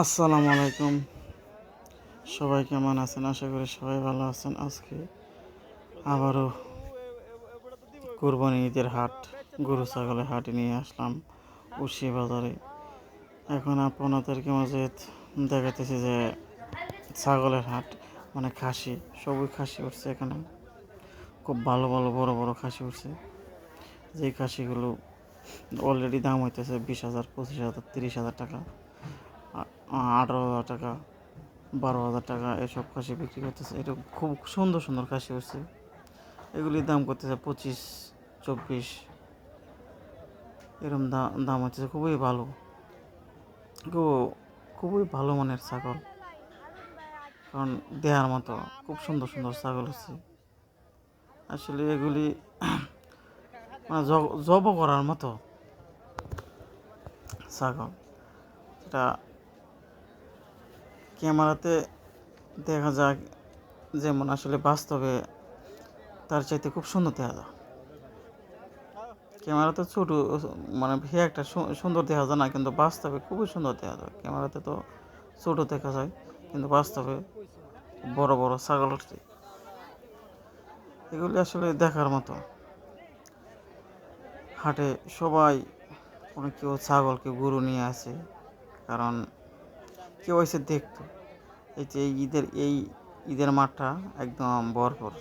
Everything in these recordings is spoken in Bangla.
আসসালামু আলাইকুম। সবাই কেমন আছেন? আশা করি সবাই ভালো আছেন। আজকে আবারও কোরবানি ঈদের হাট, গরু ছাগলের হাটে নিয়ে আসলাম উশি বাজারে। এখন আপনাদেরকে মাঝে দেখাতেছি যে ছাগলের হাট মানে খাসি সবই খাসি উঠছে এখানে। খুব ভালো ভালো, বড় বড় খাসি উঠছে। যেই খাসিগুলো অলরেডি দাম হইতেছে বিশ হাজার, পঁচিশ হাজার, তিরিশ হাজার টাকা। আঠারো হাজার টাকা, বারো হাজার টাকা এসব খাসি বিক্রি করতেছে। এটা খুব সুন্দর সুন্দর খাসি হচ্ছে এগুলির দাম করতেছে পঁচিশ, চব্বিশ। এরকম দাম দাম হচ্ছে খুবই ভালো। খুব, খুবই ভালো মানের ছাগল। কারণ দেহার মতো খুব সুন্দর সুন্দর ছাগল হচ্ছে। আসলে এগুলি মানে জব করার মতো ছাগল। এটা ক্যামেরাতে দেখা যায় যেমন আসলে বাস্তবে তার চাইতে খুব সুন্দর দেখা যায়। ক্যামেরাতে ছোট মানে ভি একটা সুন্দর দেখা যায় না, কিন্তু বাস্তবে খুবই সুন্দর দেখা যায়। ক্যামেরাতে তো ছোট দেখা যায়, কিন্তু বাস্তবে বড় বড় ছাগল এগুলি আসলে দেখার মতো। হাটে সবাই কোনো কেউ ছাগল কেউ গরু নিয়ে আসে, কারণ কেউ এসে দেখতো। এই যে এই ঈদের এই ঈদের মাঠটা একদম ভরপুর,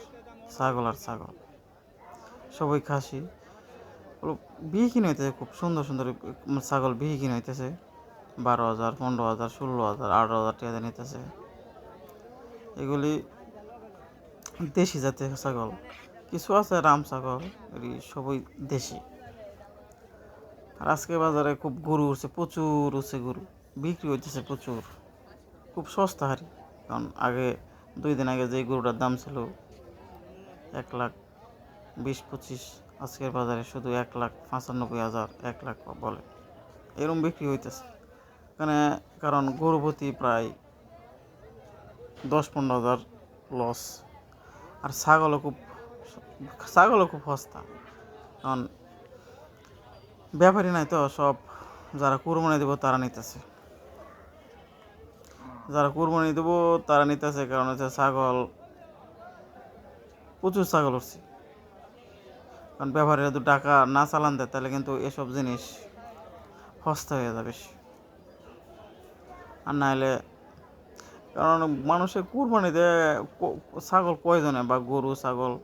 ছাগল আর ছাগল। সবাই খাসি। বিহি কিনে হইতেছে? খুব সুন্দর সুন্দর ছাগল বিহি কিনে হইতেছে। বারো হাজার, পনেরো হাজার, ষোলো হাজার, আঠারো হাজার টাকা নিতেছে। এগুলি দেশি জাতের ছাগল। কিছু আছে রাম ছাগল এটি সবই দেশি। আর আজকে বাজারে খুব গরু উঠছে প্রচুর উঠছে গরু। বিক্রি হইতেছে প্রচুর। খুব সস্তা হারি। কারণ আগে, দুই দিন আগে যে গরুটার দাম ছিল এক লাখ বিশ, পঁচিশ, আজকের বাজারে শুধু এক লাখ পঁচানব্বই হাজার, এক লাখ বলে। এরকম বিক্রি হইতেছে। এখানে কারণ গরু প্রতি প্রায় দশ পনেরো হাজার লস আর ছাগলও খুব ছাগলও খুব সস্তা। কারণ, ব্যাপারই নাই তো, সব যারা কুরবানি দেবো তারা নিতেছে। যারা কুরবানি দেবো, তারা নিতেছে, কারণ হচ্ছে ছাগল, প্রচুর ছাগল উঠছে। কারণ ব্যাপারীরা যদি টাকা না চালান দেয়, তাহলে কিন্তু এসব জিনিস সস্তা হয়ে যাবে আর নাহলে কারণ মানুষের কুরবানি দেয়, ক- ছাগল কয়জনে? বা গরু, ছাগল,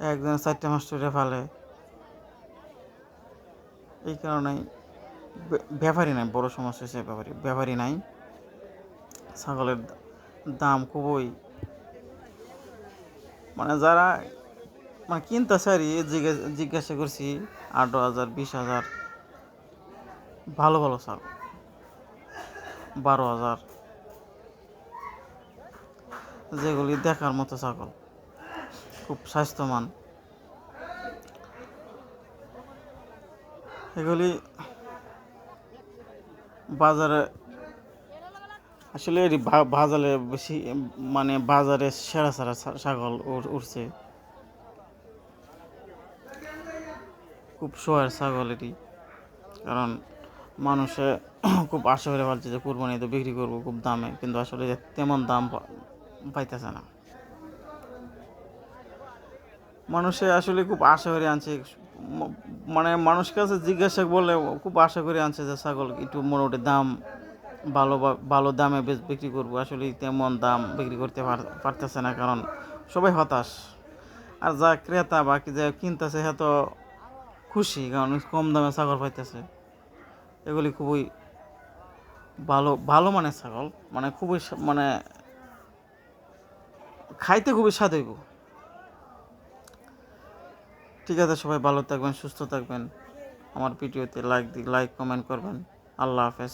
একজনে চারটে মাস্টরে ফেলে। এই কারণেই বে- ব্যাপারী নাই, বড় সমস্যা হচ্ছে ব্যাপারী ব্যাপারী নাই। ছাগলের দাম খুবই। মানে যারা মানে কিনতে কি, জিজ্ঞাসা জিজ্ঞাসা করছি আঠারো হাজার বিশ হাজার। ভালো ভালো ছাগল। বারো হাজার। যেগুলি দেখার মতো ছাগল। খুব স্বাস্থ্যবান। এগুলি বাজারে আসলে বাজারে বেশি মানে বাজারে সেরা সেরা ছাগল উঠ- উঠছে খুব সোয়ার ছাগল এটি। কারণ মানুষে খুব আশা করে ভাবছে যে কুরবানি তো বিক্রি করব খুব দামে, কিন্তু আসলে তেমন দাম পাইতেছে না। মানুষে আসলে খুব আশা করে আনছে মানে মানুষের কাছে জিজ্ঞাসা বলে খুব আশা করে আনছে যে ছাগল একটু মোটামুটি দাম ভালো ভালো দামে বিক্রি করব। আসলে তেমন দাম বিক্রি করতে পার- পারতেছে না, কারণ সবাই হতাশ। আর যা ক্রেতা বা যা কিনতেছে সে তো খুশি, কারণ কম দামে ছাগল পাইতেছে। এগুলি খুবই ভালো ভালো মানে ছাগল। মানে খুবই মানে খাইতে খুবই স্বাদ হইব। ঠিক আছে, সবাই ভালো থাকবেন, সুস্থ থাকবেন। আমার ভিডিওতে লাইক লাইক কমেন্ট করবেন। আল্লাহ হাফেজ।